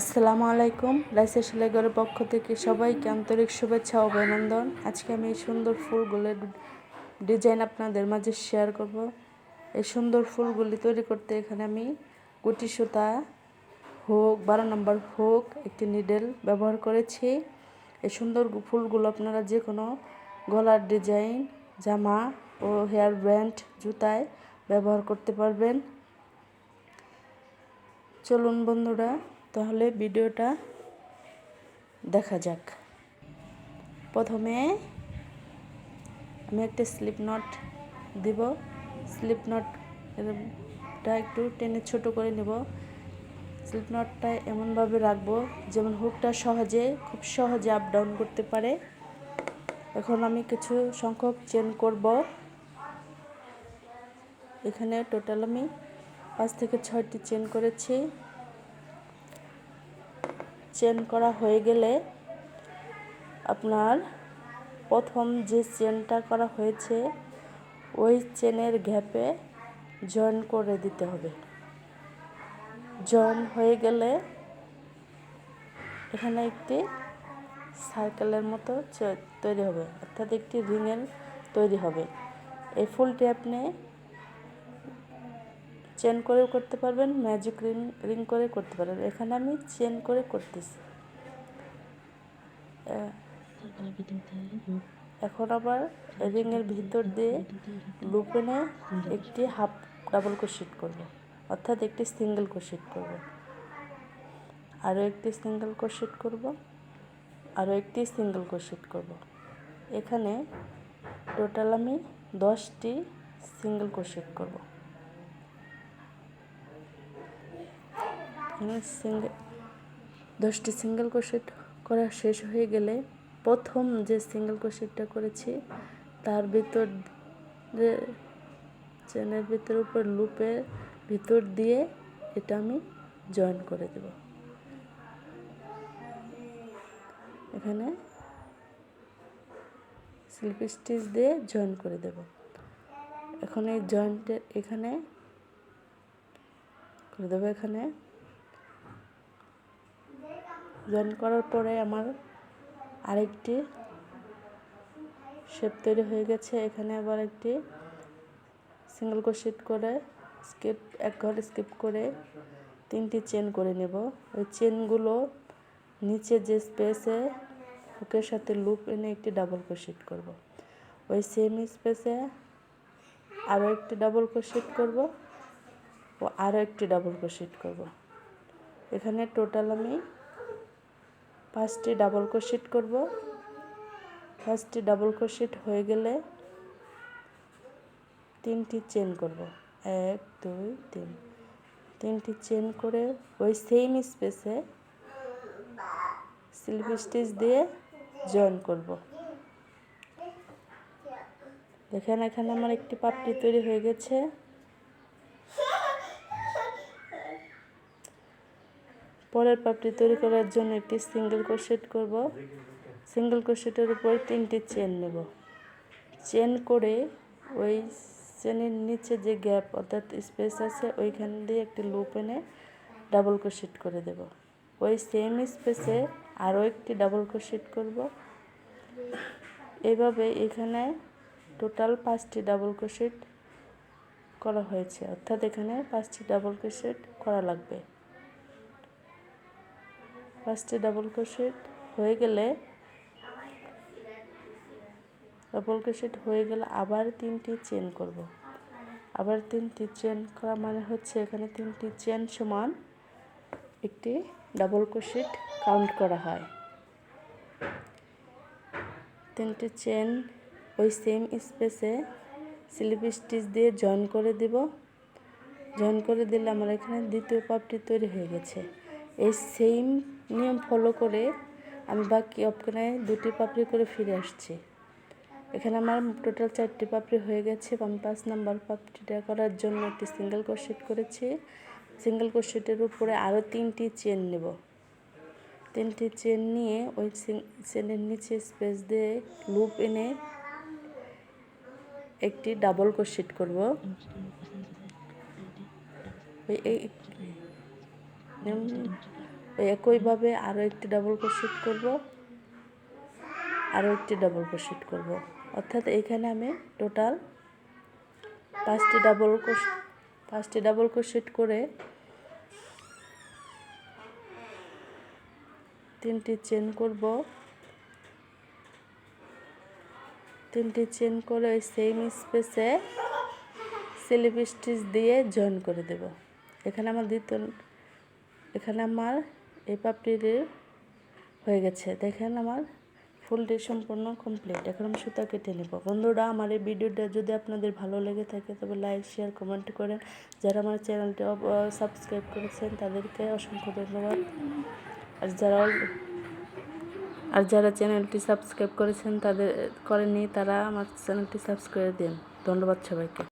আসসালামু আলাইকুম। লাইসা সেলাইগরের পক্ষ থেকে সবাইকে আন্তরিক শুভেচ্ছা অভিনন্দন। আজকে আমি এই সুন্দর ফুলগুলোর ডিজাইন আপনাদের মাঝে শেয়ার করব। এই সুন্দর ফুলগুলি তৈরি করতে এখানে আমি গুটি সুতা, হোক, বারো নম্বর হোক, একটি নিডেল ব্যবহার করেছি। এই সুন্দর ফুলগুলো আপনারা যে কোনো গলার ডিজাইন, জামা ও হেয়ার ব্যান্ড জুতায় ব্যবহার করতে পারবেন। চলুন বন্ধুরা তাহলে ভিডিওটা দেখা যাক। প্রথমে আমি একটা স্লিপ নট দিব। স্লিপ নটটা একটু টেনে ছোট করে নেব। স্লিপ নটটা এমনভাবে রাখব যেমন হুকটা সহজে, খুব সহজে আপ ডাউন করতে পারে। এখন আমি কিছু সংখ্যক চেন করব। এখানে টোটাল আমি পাঁচ থেকে ছয়টি চেন করেছি। চেন করা হয়ে গেলে আপনার প্রথম যে চেনটা করা হয়েছে, ওই চেনের গ্যাপে জয়েন করে দিতে হবে। জয়েন হয়ে গেলে এখানে একটি সার্কেলের মতো তৈরি হবে, অর্থাৎ একটি রিংয়ের তৈরি হবে। এই ফুলটি আপনি চেন করেও করতে পারবেন ম্যাজিক রিং রিং করে করতে পারবেন। এখানে আমি চেন করে করতেছি। এখন আবার রিংয়ের ভিতর দিয়ে লুপ এনে একটি হাফ ডাবল ক্রোশেট করব। অর্থাৎ একটি সিঙ্গেল ক্রোশেট করব। আরও একটি সিঙ্গেল ক্রোশেট করব, আরও একটি সিঙ্গেল ক্রোশেট করব। এখানে টোটাল আমি দশটি সিঙ্গেল ক্রোশেট করব। সিঙ্গেল দশটি সিঙ্গেল ক্রোশেট করা শেষ হয়ে গেলে প্রথম যে সিঙ্গেল ক্রোশেটটা করেছি, তার ভিতর যে চেনের ভিতর উপর লুপের ভিতর দিয়ে এটা আমি জয়েন করে দেব। এখানে স্লিপ স্টিচ দিয়ে জয়েন করে দেব। এখন এই জয়েন্টের এখানে, করে দেবো এখানে। জয়েন করার পরে আমার আরেকটি শেপ তৈরি হয়ে গেছে। এখানে আবার একটি সিঙ্গেল ক্রোশেট করে স্কিপ এক ঘর স্কিপ করে তিনটি চেন করে নেব। ওই চেনগুলো নিচে যে স্পেসে হুকের সাথে লুপ এনে একটি ডাবল ক্রোশেট করব। ওই সেম স্পেসে আরও একটি ডাবল ক্রোশেট করব ও আরও একটি ডাবল ক্রোশেট করব। এখানে টোটাল আমি পাঁচটি ডাবল ক্রোশেট করব। পাঁচটি ডাবল ক্রোশেট হয়ে গেলে তিনটি চেন করব। এক, দুই, তিন। তিনটি চেন করে ওই সেম স্পেসে স্লিপ স্টিচ দিয়ে জয়েন করব। দেখেন, এখানে আমার একটি পাপড়ি তৈরি হয়ে গেছে। পরের পাপড়ি তৈরি করার জন্য একটি সিঙ্গেল ক্রোশেট করব। সিঙ্গেল ক্রোশেটের উপর তিনটি চেন নেব। চেন করে ওই চেনের নিচে যে গ্যাপ অর্থাৎ স্পেস আছে, ওইখান দিয়ে একটি লুপ এনে ডাবল ক্রোশেট করে দেব। ওই সেম স্পেসে আরও একটি ডাবল ক্রোশেট করব। এভাবে এখানে টোটাল পাঁচটি ডাবল ক্রোশেট করা হয়েছে। অর্থাৎ এখানে পাঁচটি ডাবল ক্রোশেট করা লাগবে। ফার্স্টে ডাবল ক্রোশেট হয়ে গেলে ডাবল ক্রোশেট হয়ে গেলে আবার তিনটি চেন করব। আবার তিনটি চেন করা মানে হচ্ছে এখানে তিনটি চেন সমান একটি ডাবল ক্রোশেট কাউন্ট করা হয়। তিনটি চেন ওই সেম স্পেসে স্লিপ স্টিচ দিয়ে জয়েন করে দিব। জয়েন করে দিলে আমার এখানে দ্বিতীয় পাপটি তৈরি হয়ে গেছে। এই সেম নিয়ম ফলো করে আমি বাকি অপখানে দুটি পাপড়ি করে ফিরে আসছি। এখানে আমার টোটাল চারটি পাপড়ি হয়ে গেছে। আমি পাঁচ নাম্বার পাপড়িটা করার জন্য একটি সিঙ্গেল ক্রোশেট করেছি। সিঙ্গেল ক্রোশেটের উপরে আরও তিনটি চেন নেব। তিনটি চেন নিয়ে ওই চেনের নিচে স্পেস দিয়ে লুপ এনে একটি ডাবল ক্রোশেট করব। ওই একইভাবে আরও একটি ডাবল ক্রোশেট করব। আরও একটি ডাবল ক্রোশেট করব। অর্থাৎ এখানে আমি টোটাল পাঁচটি ডাবল ক্রোশ পাঁচটি ডাবল ক্রোশেট করে তিনটি চেন করব। তিনটি চেন করে ওই সেম স্পেসে স্লিপ স্টিচ দিয়ে জয়েন করে দেব। এখানে আমার দ্বিতীয় এখানে আমার এই পাপড়ির হয়ে গেছে। দেখেন আমার ফুলটি সম্পূর্ণ কমপ্লিট এখন আমি সুতা কেটে নেব। বন্ধুরা, আমার এই ভিডিওটা যদি আপনাদের ভালো লেগে থাকে, তবে লাইক শেয়ার কমেন্ট করেন। যারা আমার চ্যানেলটি সাবস্ক্রাইব করেছেন, তাদেরকে অসংখ্য ধন্যবাদ। আর যারা আর যারা চ্যানেলটি সাবস্ক্রাইব করেছেন, তাদের করেননি, তারা আমার চ্যানেলটি সাবস্ক্রাইব দিন। ধন্যবাদ সবাইকে।